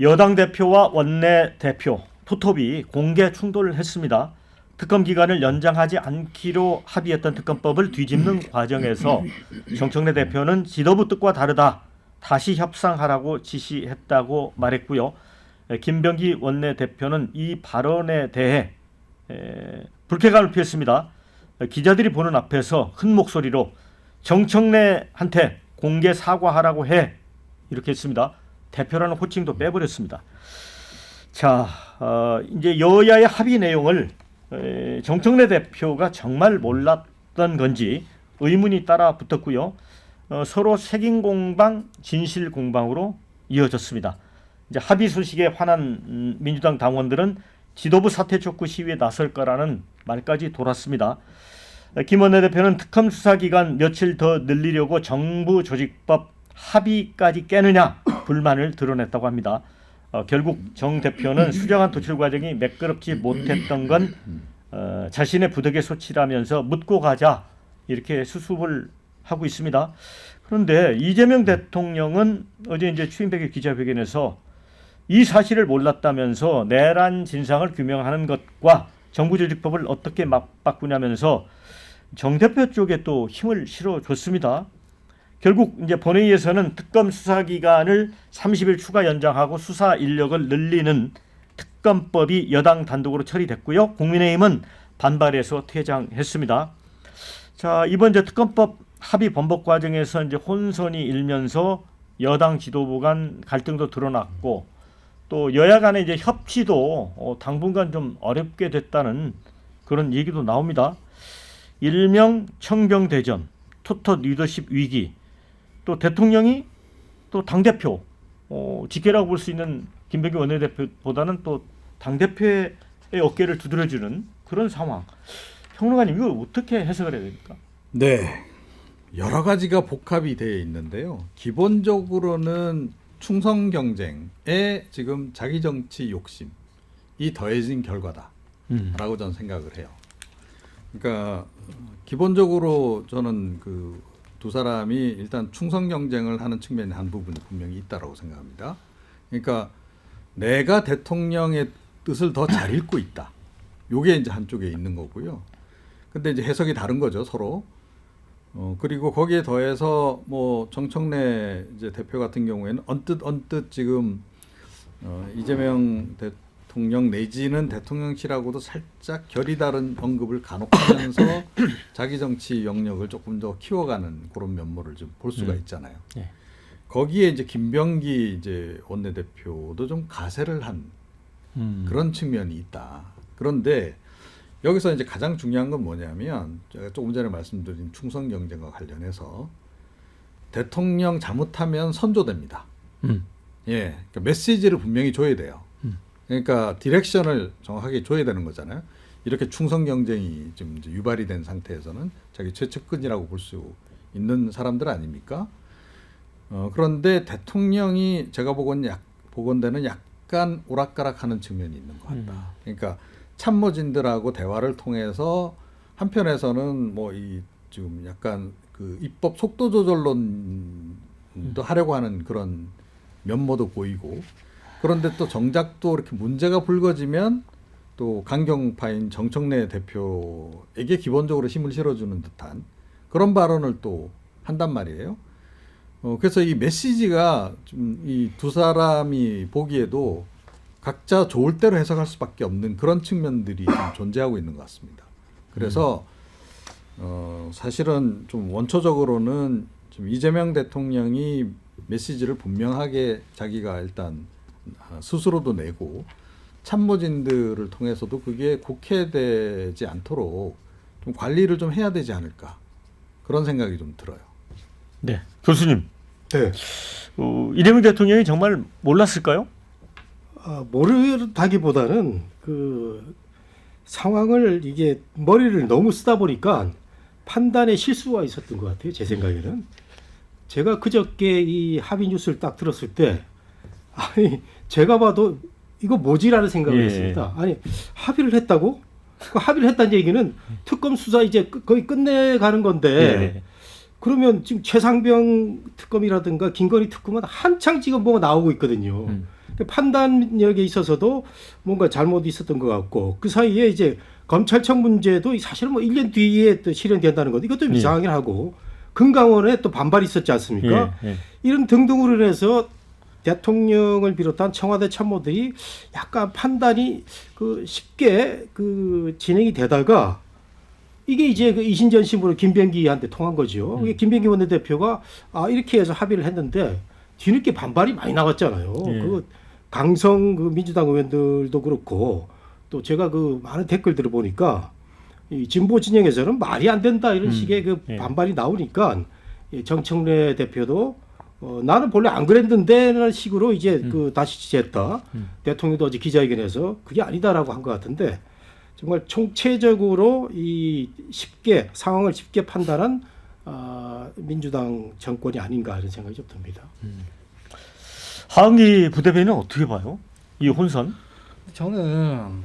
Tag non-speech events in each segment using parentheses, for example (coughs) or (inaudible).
여당 대표와 원내 대표 토톱이 공개 충돌을 했습니다. 특검 기간을 연장하지 않기로 합의했던 특검법을 뒤집는 과정에서 정청래 대표는 지도부 뜻과 다르다. 다시 협상하라고 지시했다고 말했고요. 에, 김병기 원내 대표는 이 발언에 대해 에, 불쾌감을 표했습니다. 에, 기자들이 보는 앞에서 큰 목소리로 정청래한테 공개 사과하라고 해 이렇게 했습니다. 대표라는 호칭도 빼버렸습니다. 자, 어, 이제 여야의 합의 내용을 에, 정청래 대표가 정말 몰랐던 건지 의문이 따라 붙었고요. 어, 서로 책임 공방, 진실 공방으로 이어졌습니다. 이제 합의 소식에 화난 음, 민주당 당원들은 지도부 사퇴 촉구 시위에 나설 거라는 말까지 돌았습니다. 에, 김 원내대표는 특검 수사 기간 며칠 더 늘리려고 정부 조직법 합의까지 깨느냐 불만을 드러냈다고 합니다. 어, 결국 정 대표는 수정안 도출 과정이 매끄럽지 못했던 건 어, 자신의 부득의 소치라면서 묻고 가자 이렇게 수습을 하고 있습니다. 그런데 이재명 대통령은 어제 이제 추인백의 기자회견에서 이 사실을 몰랐다면서 내란 진상을 규명하는 것과 정부 조직법을 어떻게 맞바꾸냐면서 정 대표 쪽에 또 힘을 실어줬습니다. 결국 이제 본회의에서는 특검 수사 기간을 30일 추가 연장하고 수사 인력을 늘리는 특검법이 여당 단독으로 처리됐고요. 국민의힘은 반발해서 퇴장했습니다. 자 이번 이제 특검법 합의 번복 과정에서 이제 혼선이 일면서 여당 지도부 간 갈등도 드러났고 또 여야 간의 이제 협치도 어, 당분간 좀 어렵게 됐다는 그런 얘기도 나옵니다. 일명 청병대전, 토토 리더십 위기, 또 대통령이 또 당대표, 어, 직계라고 볼 수 있는 김병기 원내대표보다는 또 당대표의 어깨를 두드려주는 그런 상황. 평론가님 이거 어떻게 해석을 해야 됩니까? 네. 여러 가지가 복합이 되어 있는데요. 기본적으로는 충성 경쟁에 지금 자기 정치 욕심이 더해진 결과다라고 음. 저는 생각을 해요. 그러니까 기본적으로 저는 그 두 사람이 일단 충성 경쟁을 하는 측면이 한 부분이 분명히 있다라고 생각합니다. 그러니까 내가 대통령의 뜻을 더 잘 읽고 있다. 요게 이제 한쪽에 있는 거고요. 근데 이제 해석이 다른 거죠, 서로. 어, 그리고 거기에 더해서 뭐 정청래 이제 대표 같은 경우에는 언뜻 언뜻 지금 어, 이재명 대통령 내지는 대통령실하고도 살짝 결이 다른 언급을 간혹 하면서 (coughs) 자기 정치 영역을 조금 더 키워가는 그런 면모를 좀 볼 수가 음. 있잖아요. 네. 거기에 이제 김병기 이제 원내대표도 좀 가세를 한 음. 그런 측면이 있다. 그런데 여기서 이제 가장 중요한 건 뭐냐면 제가 조금 전에 말씀드린 충성 경쟁과 관련해서 대통령 잘못하면 선조됩니다. 음. 예, 그러니까 메시지를 분명히 줘야 돼요. 음. 그러니까 디렉션을 정확하게 줘야 되는 거잖아요. 이렇게 충성 경쟁이 좀 이제 유발이 된 상태에서는 자기 최측근이라고 볼 수 있는 사람들 아닙니까? 어, 그런데 대통령이 제가 보건 약 보건대는 약간 오락가락하는 측면이 있는 것 같다. 그러니까 참모진들하고 대화를 통해서 한편에서는 뭐 이 지금 약간 그 입법 속도 조절론도 하려고 하는 그런 면모도 보이고 그런데 또 정작 또 이렇게 문제가 불거지면 또 강경파인 정청래 대표에게 기본적으로 힘을 실어주는 듯한 그런 발언을 또 한단 말이에요. 어, 그래서 이 메시지가 좀 이 두 사람이 보기에도 각자 좋을 대로 해석할 수밖에 없는 그런 측면들이 좀 (coughs) 존재하고 있는 것 같습니다. 그래서 어, 사실은 좀 원초적으로는 좀 이재명 대통령이 메시지를 분명하게 자기가 일단 아, 스스로도 내고 참모진들을 통해서도 그게 국회되지 않도록 좀 관리를 좀 해야 되지 않을까 그런 생각이 좀 들어요. 네, 교수님. 네. 어, 이재명 대통령이 정말 몰랐을까요? 아, 모르다기보다는 그 상황을 이게 머리를 너무 쓰다 보니까 판단에 실수가 있었던 것 같아요. 제 생각에는. 제가 그저께 이 합의 뉴스를 딱 들었을 때 아니 제가 봐도 이거 뭐지라는 생각을 예. 했습니다. 아니 합의를 했다고? 그 합의를 했다는 얘기는 특검 수사 이제 끝- 거의 끝내가는 건데 네. 그러면 지금 최상병 특검이라든가 김건희 특검은 한창 지금 뭐가 나오고 있거든요. 음. 그 판단력에 있어서도 뭔가 잘못이 있었던 것 같고 그 사이에 이제 검찰청 문제도 사실은 뭐 1년 뒤에 또 실현된다는 것 이것도 좀 예. 이상하긴 하고 금강원에 또 반발이 있었지 않습니까? 예, 예. 이런 등등으로 해서 대통령을 비롯한 청와대 참모들이 약간 판단이 그 쉽게 그 진행이 되다가 이게 이제 그 이신전심으로 김병기한테 통한 거죠. 음. 김병기 원내대표가 아 이렇게 해서 합의를 했는데 뒤늦게 반발이 많이 나왔잖아요. 예. 그 강성 그 민주당 의원들도 그렇고 또 제가 그 많은 댓글들을 보니까 이 진보 진영에서는 말이 안 된다 이런 음. 식의 그 예. 반발이 나오니까 이 정청래 대표도 어, 나는 본래 안 그랬는데라는 식으로 이제 음. 그 다시 지지했다. 음. 대통령도 어제 기자회견에서 그게 아니다라고 한 것 같은데 정말 총체적으로 이 쉽게 상황을 쉽게 판단한 아, 민주당 정권이 아닌가 이런 생각이 좀 듭니다. 하은기 부대변인은 어떻게 봐요? 이 혼선? 저는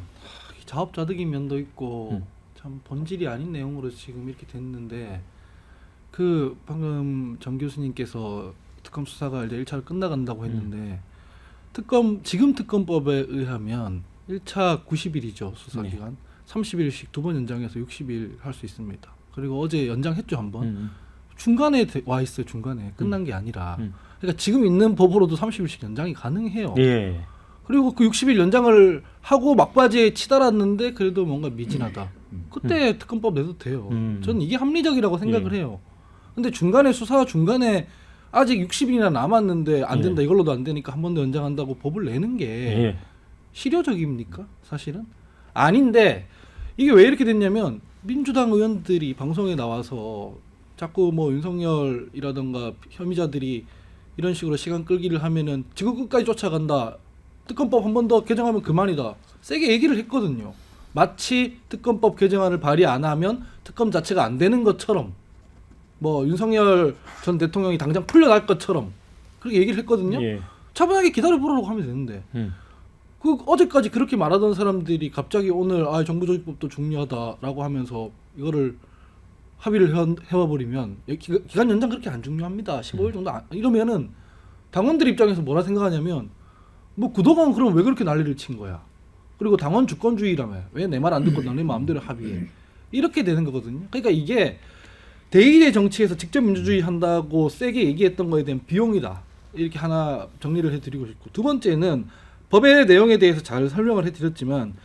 자업자득인 면도 있고 음. 참 본질이 아닌 내용으로 지금 이렇게 됐는데 그 방금 정 교수님께서 특검 수사가 이제 1차를 끝나간다고 했는데 특검 지금 특검법에 의하면 1차 90일이죠 수사 네. 기간 30일씩 두 번 연장해서 60일 할 수 있습니다. 그리고 어제 연장했죠 한 번. 음. 중간에 돼- 와 있어요 중간에 끝난 게 아니라 음. 그러니까 지금 있는 법으로도 30일씩 연장이 가능해요. 예. 그리고 그 60일 연장을 하고 막바지에 치달았는데 그래도 뭔가 미진하다. 그때 특검법 내도 돼요. 음. 저는 이게 합리적이라고 생각을 예. 해요. 근데 중간에 수사 중간에 아직 60일이나 남았는데 안 된다 예. 이걸로도 안 되니까 한 번 더 연장한다고 법을 내는 게 예. 실효적입니까? 사실은 아닌데 이게 왜 이렇게 됐냐면 민주당 의원들이 방송에 나와서 자꾸 뭐 윤석열이라던가 혐의자들이 이런 식으로 시간 끌기를 하면은 지구 끝까지 쫓아간다. 특검법 한 번 더 개정하면 그만이다. 세게 얘기를 했거든요. 마치 특검법 개정안을 발의 안 하면 특검 자체가 안 되는 것처럼 뭐 윤석열 전 대통령이 당장 풀려날 것처럼 그렇게 얘기를 했거든요. 예. 차분하게 기다려 보라고 하면 되는데 음. 그 어제까지 그렇게 말하던 사람들이 갑자기 오늘 아 정부 조직법도 중요하다라고 하면서 이거를 합의를 해- 해와 버리면 기간 연장 그렇게 안 중요합니다. 15일 정도 안, 이러면은 당원들 입장에서 뭐라 생각하냐면 뭐 그동안 그럼 왜 그렇게 난리를 친 거야? 그리고 당원 주권주의라며 왜 내 말 안 듣고 너네 마음대로 합의해? 이렇게 되는 거거든요. 그러니까 이게 대의의 정치에서 직접 민주주의 한다고 세게 얘기했던 거에 대한 비용이다. 이렇게 하나 정리를 해드리고 싶고 두 번째는 법의 내용에 대해서 잘 설명을 해드렸지만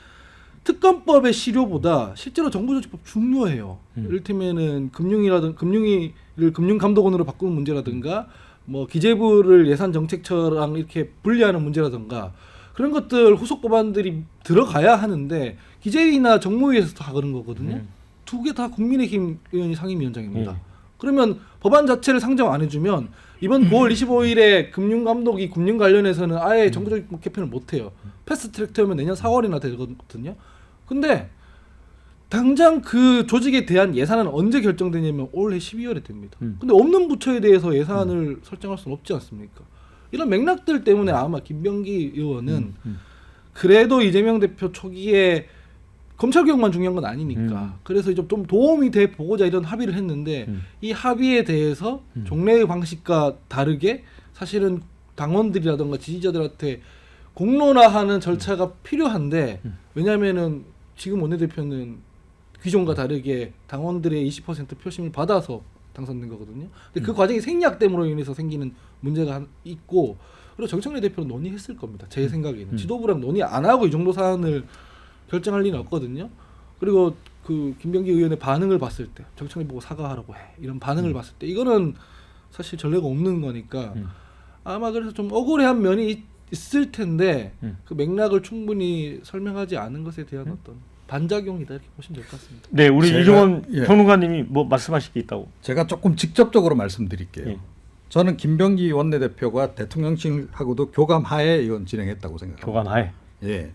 특검법의 실효보다 실제로 정부조직법 중요해요. 음. 이를테면은 금융이라든 금융위를 금융감독원으로 바꾸는 문제라든가 뭐 기재부를 예산 정책처랑 이렇게 분리하는 문제라든가 그런 것들 후속 법안들이 들어가야 하는데 기재위나 정무위에서 다 그런 거거든요. 음. 두 개 다 국민의힘 의원이 상임위원장입니다. 예. 그러면 법안 자체를 상정 안 해주면 이번 9월 25일에 금융감독이 금융 관련해서는 아예 정부적 개편을 못 해요. 패스트트랙 되면 내년 4월이나 되거든요. 근데 당장 그 조직에 대한 예산은 언제 결정되냐면 올해 12월에 됩니다. 음. 근데 없는 부처에 대해서 예산을 설정할 수는 없지 않습니까? 이런 맥락들 때문에 아마 김병기 의원은 음. 그래도 이재명 대표 초기에 검찰 개혁만 중요한 건 아니니까 음. 그래서 좀, 좀 도움이 돼 보고자 이런 합의를 했는데 음. 이 합의에 대해서 음. 종래의 방식과 다르게 사실은 당원들이라던가 지지자들한테 공론화하는 절차가 필요한데 음. 왜냐하면은 지금 원내대표는 기존과 다르게 당원들의 20% 표심을 받아서 당선된 거거든요. 근데 그 과정이 생략됨으로 인해서 생기는 문제가 한- 있고 그리고 정청래 대표는 논의했을 겁니다. 제 생각에는 음. 지도부랑 논의 안 하고 이 정도 사안을 결정할 리는 없거든요. 그리고 그 김병기 의원의 반응을 봤을 때 정청래 보고 사과하라고 해 이런 반응을 봤을 때 이거는 사실 전례가 없는 거니까 음. 아마 그래서 좀 억울해한 면이 있- 있을 텐데 음. 그 맥락을 충분히 설명하지 않은 것에 대한 어떤 반작용이다 이렇게 보시면 될 것 같습니다. 네, 우리 제가- 이종원 예. 평론가님이 뭐 말씀하실 게 있다고. 제가 조금 직접적으로 말씀드릴게요. 예. 저는 김병기 원내대표가 대통령실하고도 교감하에 이건 진행했다고 생각합니다. 교감하에. 예.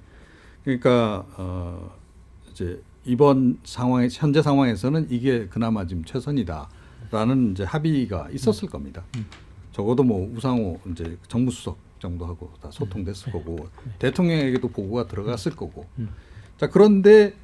그러니까 어 이제 이번 상황에 현재 상황에서는 이게 그나마 지금 최선이다라는 이제 합의가 있었을 겁니다. 적어도 뭐 우상호 이제 정무수석 정도하고 다 소통됐을 거고 대통령에게도 보고가 들어갔을 거고. 음. 자 그런데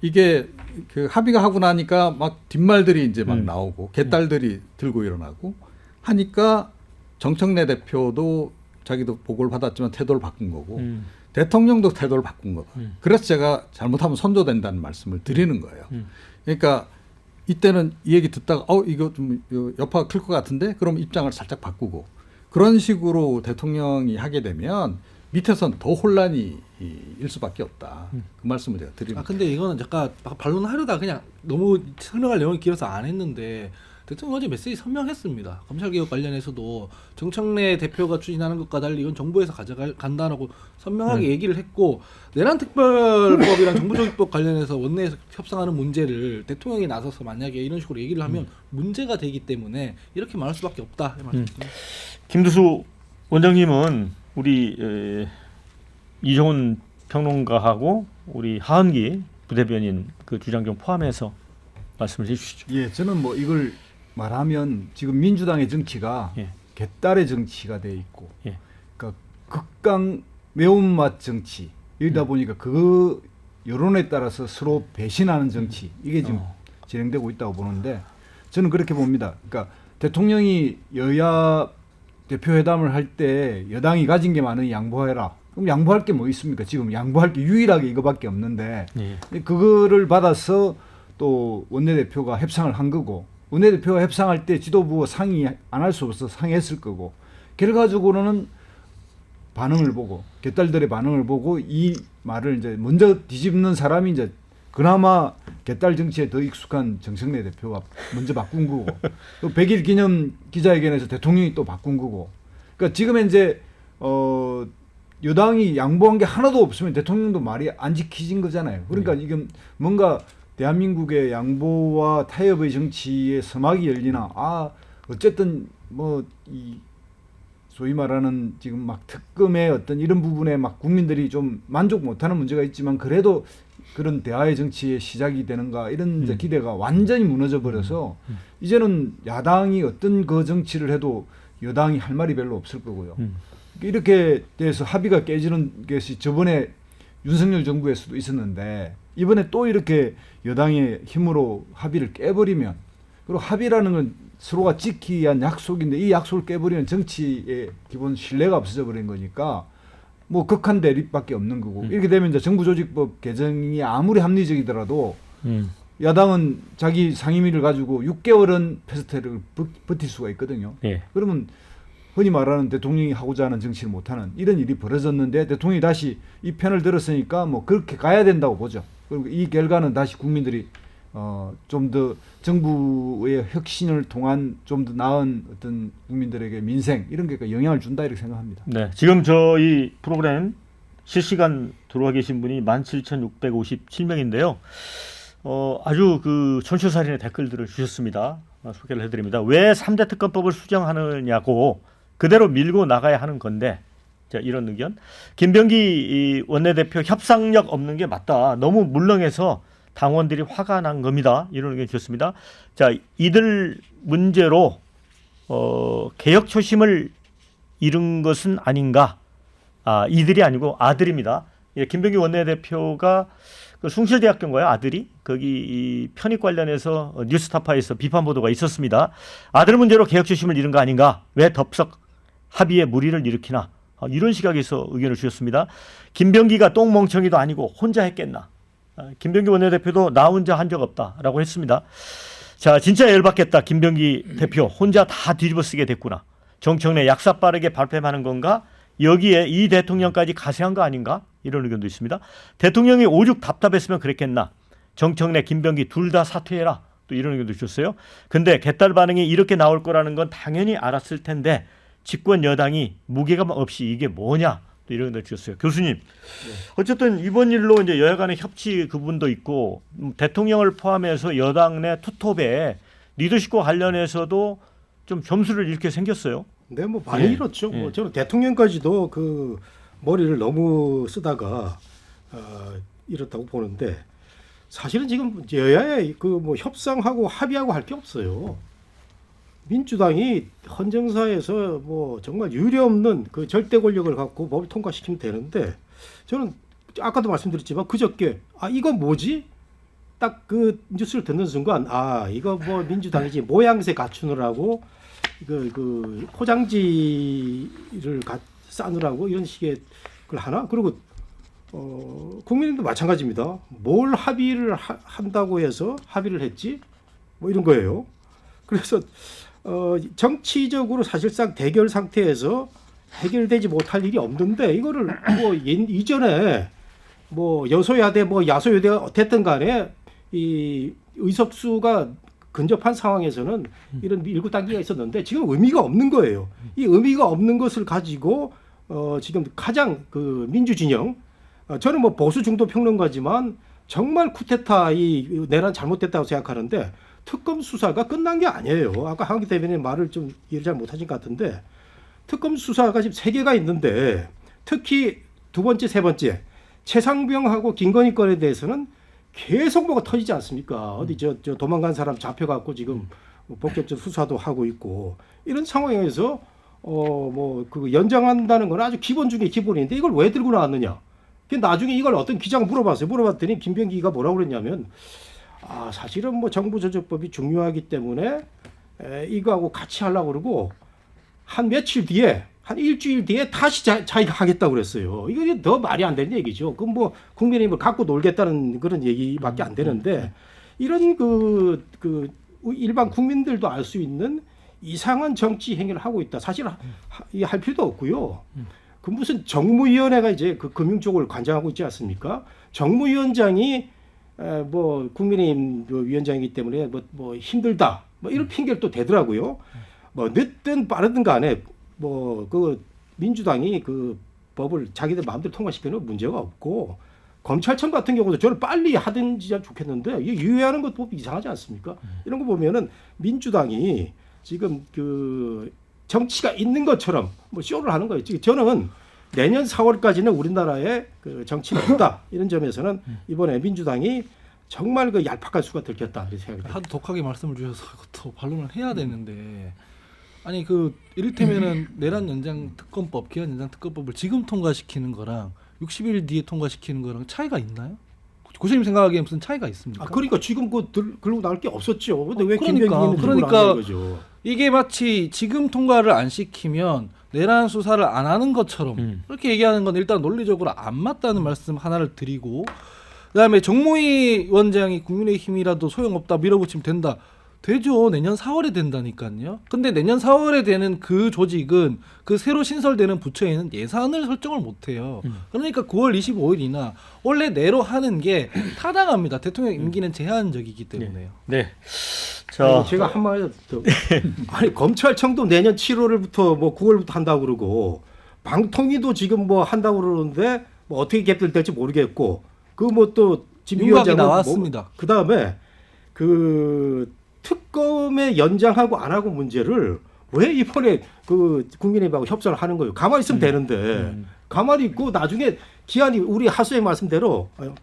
이게 그 합의가 하고 나니까 막 뒷말들이 이제 막 음. 나오고 개딸들이 들고 일어나고 하니까 정청래 대표도 자기도 보고를 받았지만 태도를 바꾼 거고 음. 대통령도 태도를 바꾼 거다. 음. 그래서 제가 잘못하면 선조된다는 말씀을 드리는 거예요. 음. 그러니까 이때는 이 얘기 듣다가 어 이거 좀 여파가 클 것 같은데 그럼 입장을 살짝 바꾸고 그런 식으로 대통령이 하게 되면 밑에선 더 혼란이 이- 일 수밖에 없다. 음. 그 말씀을 제가 드립니다. 아 근데 이거는 약간 반론하려다 그냥 너무 설명할 내용이 길어서 안 했는데 대통령 어제 메시지 선명했습니다. 검찰개혁 관련해서도 정청래 대표가 추진하는 것과 달리 이건 정부에서 가져갈 간다라고 선명하게 얘기를 했고 내란 특별법이랑 정부조직법 관련해서 원내에서 협상하는 문제를 대통령이 나서서 만약에 이런 식으로 얘기를 하면 문제가 되기 때문에 이렇게 말할 수밖에 없다 이 말씀입니다. 김두수 원장님은 우리 에, 이종훈 평론가하고 우리 하은기 부대변인 그 주장 좀 포함해서 말씀을 해주시죠. 예, 저는 뭐 이걸 말하면 지금 민주당의 정치가 예. 개딸의 정치가 돼 있고, 예. 그러니까 극강 매운맛 정치 이러다 보니까 그 여론에 따라서 서로 배신하는 정치 이게 지금 어. 진행되고 있다고 보는데 저는 그렇게 봅니다. 그러니까 대통령이 여야 대표 회담을 할 때 여당이 가진 게 많으니 양보해라. 그럼 양보할 게 뭐 있습니까? 지금 양보할 게 유일하게 이거밖에 없는데 예. 그거를 받아서 또 원내대표가 협상을 한 거고 원내대표가 협상할 때 지도부와 상의 안 할 수 없어서 상의했을 거고 결과적으로는 반응을 보고 개딸들의 반응을 보고 이 말을 이제 먼저 뒤집는 사람이 이제 그나마 개딸 정치에 더 익숙한 정청래 대표가 먼저 바꾼 거고 (laughs) 또 100일 기념 기자회견에서 대통령이 또 바꾼 거고 그러니까 지금 이제 어 여당이 양보한 게 하나도 없으면 대통령도 말이 안 지키진 거잖아요. 그러니까 이게 뭔가 대한민국의 양보와 타협의 정치의 서막이 열리나 아 어쨌든 뭐 이 소위 말하는 지금 막 특검의 어떤 이런 부분에 막 국민들이 좀 만족 못하는 문제가 있지만 그래도 그런 대화의 정치의 시작이 되는가 이런 음. 기대가 완전히 무너져 버려서 이제는 야당이 어떤 그 정치를 해도 여당이 할 말이 별로 없을 거고요. 음. 이렇게 돼서 합의가 깨지는 것이 저번에 윤석열 정부에서도 있었는데 이번에 또 이렇게 여당의 힘으로 합의를 깨버리면 그리고 합의라는 건 서로가 지키기 위한 약속인데 이 약속을 깨버리면 정치의 기본 신뢰가 없어져 버린 거니까 뭐 극한 대립밖에 없는 거고 음. 이렇게 되면 이제 정부조직법 개정이 아무리 합리적이더라도 음. 야당은 자기 상임위를 가지고 6개월은 패스트트랙을 버- 버틸 수가 있거든요. 예. 그러면 흔히 말하는 대통령이 하고자 하는 정치를 못하는 이런 일이 벌어졌는데 대통령이 다시 이 편을 들었으니까 뭐 그렇게 가야 된다고 보죠. 그리고 이 결과는 다시 국민들이 어, 좀 더 정부의 혁신을 통한 좀 더 나은 어떤 국민들에게 민생 이런 게 영향을 준다 이렇게 생각합니다. 네, 지금 저희 프로그램 실시간 들어와 계신 분이 17,657명인데요. 어, 아주 그 전초살인의 댓글들을 주셨습니다. 어, 소개를 해드립니다. 왜 3대 특검법을 수정하느냐고 그대로 밀고 나가야 하는 건데 자, 이런 의견. 김병기 이 원내대표 협상력 없는 게 맞다. 너무 물렁해서 당원들이 화가 난 겁니다. 이런 의견 주셨습니다. 자, 이들 문제로 어, 개혁 초심을 잃은 것은 아닌가? 아 이들이 아니고 아들입니다. 예, 김병기 원내대표가 그 숭실대학교인가요? 아들이 거기 이 편입 관련해서 어, 뉴스타파에서 비판 보도가 있었습니다. 아들 문제로 개혁 초심을 잃은 거 아닌가? 왜 덥석 합의에 무리를 일으키나? 아, 이런 시각에서 의견을 주셨습니다. 김병기가 똥멍청이도 아니고 혼자 했겠나? 아, 김병기 원내대표도 나 혼자 한 적 없다라고 했습니다. 자, 진짜 열받겠다. 김병기 대표 혼자 다 뒤집어 쓰게 됐구나. 정청래 약사 빠르게 발뺌하는 건가? 여기에 이 대통령까지 가세한 거 아닌가? 이런 의견도 있습니다. 대통령이 오죽 답답했으면 그랬겠나? 정청래, 김병기 둘 다 사퇴해라. 또 이런 의견도 주셨어요. 근데 개딸 반응이 이렇게 나올 거라는 건 당연히 알았을 텐데 집권 여당이 무게감 없이 이게 뭐냐? 또 이런 의견도 주셨어요. 교수님, 어쨌든 이번 일로 이제 여야 간의 협치 그분도 있고 음, 대통령을 포함해서 여당 내 투톱에 리더십과 관련해서도 좀 점수를 잃게 생겼어요. 근데 뭐 많이 예. 잃었죠. 예. 뭐 저는 대통령까지도 그 머리를 너무 쓰다가 어, 잃었다고 보는데 사실은 지금 여야의 그 뭐 협상하고 합의하고 할 게 없어요. 민주당이 헌정사에서 뭐 정말 유례없는 그 절대 권력을 갖고 법을 통과시키면 되는데 저는 아까도 말씀드렸지만 그저께 아 이건 뭐지? 딱 그 뉴스를 듣는 순간 아 이거 뭐 민주당이지 모양새 갖추느라고 그, 그 포장지를 가, 싸느라고 이런 식의 걸 하나? 그리고 어, 국민님도 마찬가지입니다. 뭘 합의를 하- 한다고 해서 합의를 했지? 뭐 이런 거예요. 그래서 어, 정치적으로 사실상 대결 상태에서 해결되지 못할 일이 없는데 이거를 뭐 예- 이전에 뭐 여소야대 뭐 야소야대가 어쨌든 간에 이 의석수가 근접한 상황에서는 이런 일구 단계가 있었는데 지금 의미가 없는 거예요. 이 의미가 없는 것을 가지고 어 지금 가장 그 민주 진영 어, 저는 뭐 보수 중도 평론가지만 정말 쿠데타 이 내란 잘못됐다고 생각하는데 특검 수사가 끝난 게 아니에요. 아까 한기 대변인 말을 좀 이해를 잘 못하신 것 같은데 특검 수사가 지금 세 개가 있는데 특히 두 번째, 세 번째 최상병하고 김건희 건에 대해서는 계속 뭐가 터지지 않습니까? 어디 저, 저 도망간 사람 잡혀갖고 지금 뭐 본격적 수사도 하고 있고 이런 상황에서 어 뭐 그 연장한다는 건 아주 기본 중에 기본인데 이걸 왜 들고 나왔느냐? 그 나중에 이걸 어떤 기자가 물어봤어요. 물어봤더니 김병기가 뭐라고 그랬냐면 아 사실은 뭐 정부 조정법이 중요하기 때문에 에, 이거하고 같이 하려고 그러고 한 며칠 뒤에 한 일주일 뒤에 다시 자, 자기가 하겠다고 그랬어요. 이거 더 말이 안 되는 얘기죠. 그럼 뭐 국민의힘을 갖고 놀겠다는 그런 얘기밖에 안 되는데 이런 그, 그 일반 국민들도 알 수 있는 이상한 정치 행위를 하고 있다. 사실 하, 이할 필요도 없고요. 그 무슨 정무위원회가 이제 그 금융 쪽을 관장하고 있지 않습니까? 정무위원장이 에, 뭐 국민의힘 그 위원장이기 때문에 뭐, 뭐 힘들다. 뭐 이런 핑계를 또 대더라고요. 뭐 늦든 빠르든 간에 뭐 그 민주당이 그 법을 자기들 마음대로 통과시키는 문제가 없고 검찰청 같은 경우도 저를 빨리 하든지 좋겠는데 이게 유예하는 것도 이상하지 않습니까? 이런 거 보면은 민주당이 지금 그 정치가 있는 것처럼 뭐 쇼를 하는 거예요. 저는 내년 4월까지는 우리나라에 그 정치가 없다 이런 점에서는 이번에 민주당이 정말 그 얄팍한 수가 들켰다 이렇게 생각합니다. 하도 독하게 말씀을 주셔서 그것도 반론을 해야 되는데 아니 그 이를테면은 내란 연장 특검법, 기한 연장 특검법을 지금 통과시키는 거랑 60일 뒤에 통과시키는 거랑 차이가 있나요? 고수님 생각하기에 무슨 차이가 있습니까? 아 그러니까 지금 그 들, 글고 나올 게 없었죠. 근데 왜 어, 그러니까, 김병기는 그러니까 그러니까 거죠? 이게 마치 지금 통과를 안 시키면 내란 수사를 안 하는 것처럼 음. 이렇게 얘기하는 건 일단 논리적으로 안 맞다는 말씀 하나를 드리고 그다음에 정무위 원장이 국민의힘이라도 소용없다 밀어붙이면 된다. 되죠. 내년 4월에 된다니까요. 근데 내년 4월에 되는 그 조직은 그 새로 신설되는 부처에는 예산을 설정을 못 해요. 그러니까 9월 25일이나 원래 내로 하는 게 타당합니다. 대통령 임기는 제한적이기 때문에요. 네. 아니, 자, 제가 한마디 더 (laughs) 아니 검찰청도 내년 7월부터 뭐 9월부터 한다고 그러고 방통위도 지금 뭐 한다고 그러는데 뭐 어떻게 개편될지 모르겠고 그 뭐또 윤곽이 나왔습니다. 그 다음에 그 특검의 연장하고 안 하고 문제를 왜 이번에 그 국민의힘하고 협상을 하는 거예요? 가만히 있으면 되는데 가만히 있고 나중에 기한이 우리 하수의 말씀대로 아유,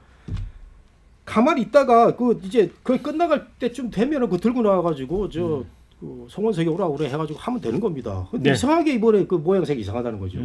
가만히 있다가 그 이제 거의 끝나갈 때쯤 되면은 그 들고 나와가지고 저 그 송원석이 오라고 그래 해가지고 하면 되는 겁니다. 근데 네. 이상하게 이번에 그 모양새가 이상하다는 거죠.